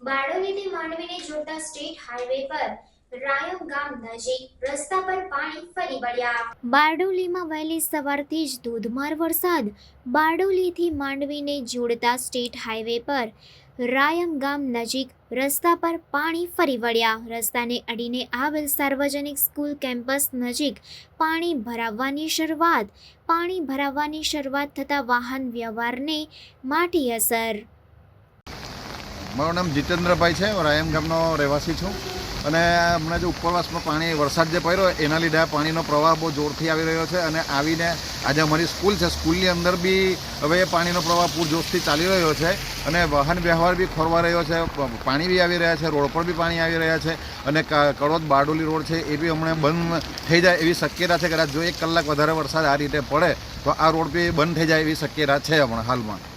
બારડોલીથી માંડવીને જોડતા state highway પર રાયમ ગામ નજીક રસ્તા પર પાણી ફરી વળ્યા. બારડોલીમાં વહેલી સવારથી જ ધોધમાર વરસાદ બારડોલીથી માંડવીને જોડતા સ્ટેટ હાઈવે પર રાયમ ગામ નજીક રસ્તા પર પાણી ફરી વળ્યા. રસ્તાને અડીને આવેલ સાર્વજનિક સ્કૂલ કેમ્પસ નજીક પાણી ભરાવવાની શરૂઆત પાણી ભરાવવાની શરૂઆત થતાં વાહન વ્યવહારને માઠી અસર. મારું નામ જીતેન્દ્રભાઈ છે. રાયમ ગામનો રહેવાસી છું. અને હમણાં જે ઉપરવાસમાં પાણી, વરસાદ જે પડ્યો, એના લીધે પાણીનો પ્રવાહ બહુ જોરથી આવી રહ્યો છે અને આવીને આજે અમારી સ્કૂલ છે. સ્કૂલની અંદર બી હવે એ પાણીનો પ્રવાહ પૂરજોશથી ચાલી રહ્યો છે અને વાહન વ્યવહાર બી ખોરવા રહ્યો છે. પાણી બી આવી રહ્યા છે, રોડ પર બી પાણી આવી રહ્યા છે અને કડોદ બારડોલી રોડ છે એ બી હમણાં બંધ થઈ જાય એવી શક્યતા છે. કદાચ જો એક કલાક વધારે વરસાદ આ રીતે પડે તો આ રોડ બી બંધ થઈ જાય એવી શક્યતા છે હમણાં હાલમાં.